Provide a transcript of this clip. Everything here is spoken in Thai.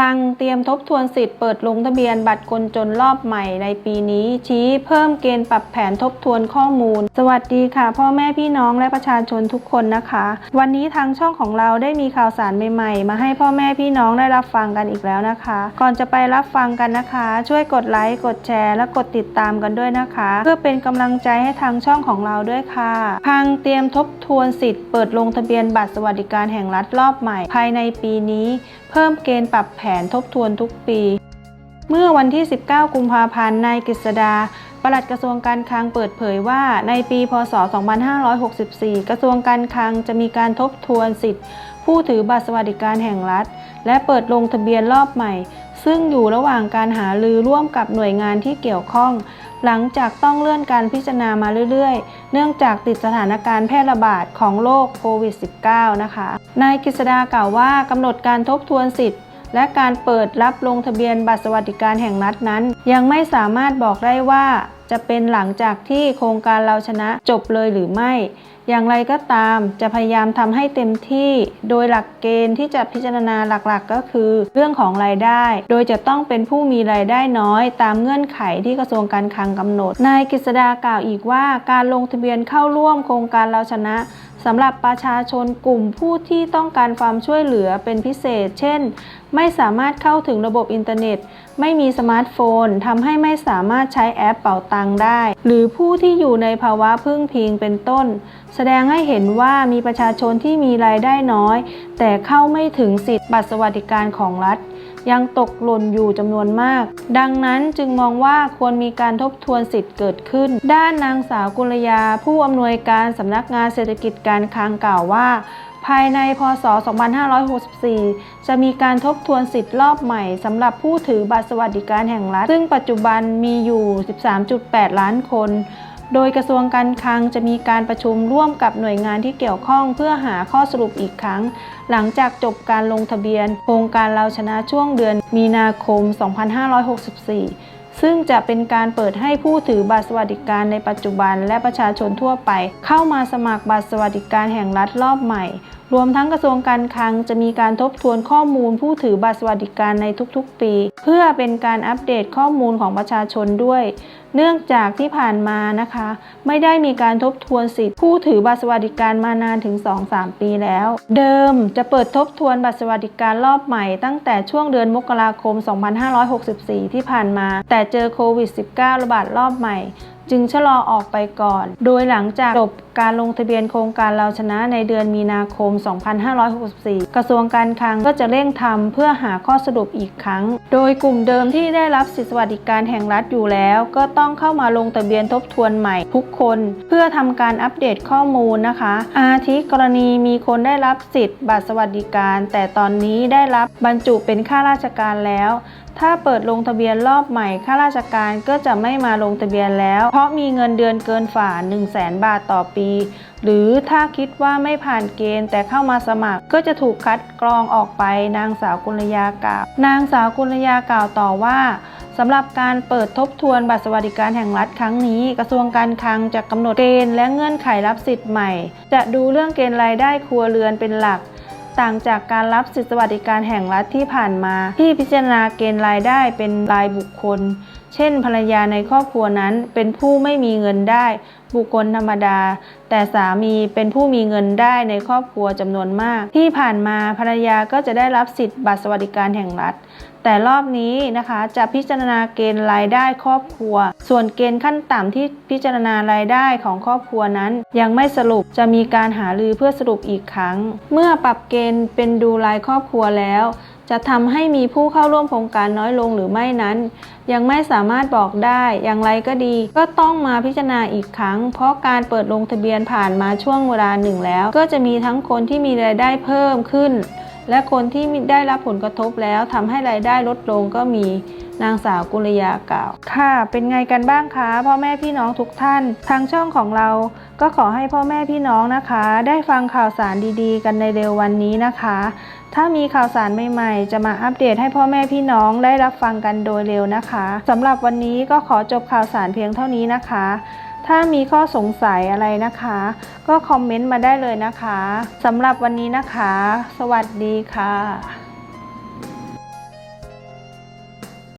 พลังเตรียมทบทวนสิทธิ์เปิดลงทะเบียนบัตรคนจนรอบใหม่ในปีนี้ ชี้เพิ่มเกณฑ์ปรับแผนทบทวนข้อมูล สวัสดีค่ะ พ่อแม่พี่น้องและประชาชนทุกคนนะคะ วันนี้ทางช่องของเราได้มีข่าวสารใหม่ๆ มาให้พ่อแม่พี่น้องได้รับฟังกันอีกแล้วนะคะ ก่อนจะไปรับฟังกันนะคะ ช่วยกดไลค์กดแชร์และกดติดตามกันด้วยนะคะ เพื่อเป็นกำลังใจให้ทางช่องของเราด้วยค่ะพังเตรียมทบทวนสิทธิ์เปิดลงทะเบียนบัตรสวัสดิการแห่งรัฐรอบใหม่ ภายในปีนี้ พิ่มเกณฑ์ปรับแผนทบทวนทุกปี เมื่อวันที่ 19 กุมภาพันธ์นายกฤษดา ปลัดกระทรวงการคลังเปิดเผยว่า ในปีพศ 2564 กระทรวงการคลังจะมีการทบทวนสิทธิ์ผู้ถือบัตรสวัสดิการแห่งรัฐ และเปิดลงทะเบียนรอบใหม่ ซึ่งอยู่ระหว่างการหารือร่วมกับหน่วยงานที่เกี่ยวข้อง หลังจากต้องเลื่อนการพิจารณามาเรื่อยๆ เนื่องจากติดสถานการณ์แพร่ระบาดของโรคโควิด -19 นะคะ นายกฤษดากล่าวว่ากำหนดการทบทวนสิทธิ์และการเปิดรับลงทะเบียนบัตรสวัสดิการแห่งรัฐนั้น ยังไม่สามารถบอกได้ว่า จะเป็นหลังจากที่โครงการเราชนะจบเลยหรือไม่ อย่างไรก็ตามจะพยายามทำให้เต็มที่ โดยหลักเกณฑ์ที่จะพิจารณาหลักๆ ก็คือ เรื่องของรายได้ โดยจะต้องเป็นผู้มีรายได้น้อย ตามเงื่อนไขที่กระทรวงการคลังกำหนด นายกฤษดากล่าวอีกว่า การลงทะเบียนเข้าร่วมโครงการเราชนะสำหรับประชาชนกลุ่มผู้ที่ต้องการความช่วยเหลือเป็นพิเศษ เช่น ไม่สามารถเข้าถึงระบบอินเทอร์เน็ต ไม่มีสมาร์ทโฟนทำให้ไม่สามารถใช้แอปเป่าตังได้ หรือผู้ที่อยู่ในภาวะพึ่งพิงเป็นต้น แสดงให้เห็นว่ามีประชาชนที่มีรายได้น้อย แต่เข้าไม่ถึงสิทธิบัตรสวัสดิการของรัฐ ยังตกหล่นอยู่จำนวนมาก ดังนั้นจึงมองว่าควรมีการทบทวนสิทธิ์เกิดขึ้น ด้านนางสาวกุลยา ผู้อำนวยการสำนักงานเศรษฐกิจการคลังกล่าวว่าภายในพศ 2564 จะมีการทบทวนสิทธิ์รอบใหม่สำหรับผู้ถือบัตรสวัสดิการแห่งรัฐ ซึ่งปัจจุบันมีอยู่ 13.8 ล้านคน โดยกระทรวงการคลังจะมีการประชุมร่วมกับหน่วยงานที่เกี่ยวข้องเพื่อหาข้อสรุปอีกครั้ง หลังจากจบการลงทะเบียน โครงการเราชนะช่วงเดือนมีนาคม 2564 ซึ่งจะเป็นการเปิดให้ผู้ถือบัตรสวัสดิการในปัจจุบัน และประชาชนทั่วไป เข้ามาสมัครบัตรสวัสดิการแห่งรัฐรอบใหม่ รวมทั้งกระทรวงการคลังจะมีการทบทวนข้อมูลผู้ถือบัตรสวัสดิการในทุกๆ ปี เพื่อเป็นการอัปเดตข้อมูลของประชาชนด้วย เนื่องจากที่ผ่านมานะคะ ไม่ได้มีการทบทวนสิทธิผู้ถือบัตรสวัสดิการมานานถึง 2-3 ปีแล้ว เดิมจะเปิดทบทวนบัตรสวัสดิการรอบใหม่ตั้งแต่ช่วงเดือนมกราคม 2564 ที่ผ่านมา แต่เจอโควิด -19 ระบาดรอบใหม่ จึงชะลอออกไปก่อน โดยหลังจากจบการลงทะเบียนโครงการเราชนะในเดือนมีนาคม 2564 กระทรวงการคลังก็จะเร่งทำเพื่อหาข้อสรุปอีกครั้ง โดยกลุ่มเดิมที่ได้รับสิทธิสวัสดิการแห่งรัฐอยู่แล้ว ก็ต้องเข้ามาลงทะเบียนทบทวนใหม่ทุกคน เพื่อทำการอัปเดตข้อมูลนะคะ อาทิกรณีมีคนได้รับสิทธิ์บัตรสวัสดิการ แต่ตอนนี้ได้รับบรรจุเป็นข้าราชการแล้ว ถ้าเปิดลงทะเบียนรอบใหม่ข้าราชการก็จะไม่มาลงทะเบียนแล้ว เพราะมีเงินเดือนเกินฝ่า 1 0 0 0 0แบาทต่อปี หรือถ้าคิดว่าไม่ผ่านเกณฑ์แต่เข้ามาสมัคร ก็จะถูกคัดกรองออกไป นางสาวกุลยากล่าวนางสาวกุลยากล่าวต่อว่าสำหรับการเปิดทบทวนบัตรสวัสดิการแห่งรัฐครั้งนี้ กระทรวงการคลังจะกำหนดเกณฑ์และเงื่อนไขรับสิทธิ์ใหม่ จะดูเรื่องเกณฑ์รายได้ครัวเรือนเป็นหลัก ต่างจากการรับสิทธิสวัสดิการแห่งรัฐที่ผ่านมา ที่พิจารณาเกณฑ์รายได้เป็นรายบุคคล เช่น ภรรยาในครอบครัวนั้นเป็นผู้ไม่มีเงินได้ บุคคลธรรมดา แต่สามีเป็นผู้มีเงินได้ในครอบครัวจำนวนมาก ที่ผ่านมาภรรยาก็จะได้รับสิทธิ์บัตรสวัสดิการแห่งรัฐ แต่รอบนี้นะคะจะพิจารณาเกณฑ์รายได้ครอบครัว ส่วนเกณฑ์ขั้นต่ำที่พิจารณารายได้ของครอบครัวนั้น ยังไม่สรุปจะมีการหารือเพื่อสรุปอีกครั้ง เมื่อปรับเกณฑ์เป็นดูรายครอบครัวแล้ว จะทำให้มีผู้เข้าร่วมโครงการน้อยลงหรือไม่นั้น ยังไม่สามารถบอกได้อย่างไรก็ดี ก็ต้องมาพิจารณาอีกครั้ง เพราะการเปิดลงทะเบียนผ่านมาช่วงเวลาหนึ่งแล้ว ก็จะมีทั้งคนที่มีรายได้เพิ่มขึ้น และคนที่ได้รับผลกระทบแล้วทำให้รายได้ลดลงก็มีนางสาวกุลยากล่าว ค่ะ เป็นไงกันบ้างคะพ่อแม่พี่น้องทุกท่าน ทางช่องของเราก็ขอให้พ่อแม่พี่น้องนะคะ ได้ฟังข่าวสารดีๆ กันในเร็ววันนี้นะคะ ถ้ามีข่าวสารใหม่ๆ จะมาอัปเดตให้พ่อแม่พี่น้องได้รับฟังกันโดยเร็วนะคะสำหรับวันนี้ก็ขอจบข่าวสารเพียงเท่านี้นะคะ ถ้ามีข้อสงสัยอะไรนะคะ ก็คอมเมนต์มาได้เลยนะคะสำหรับวันนี้นะคะ สวัสดีค่ะ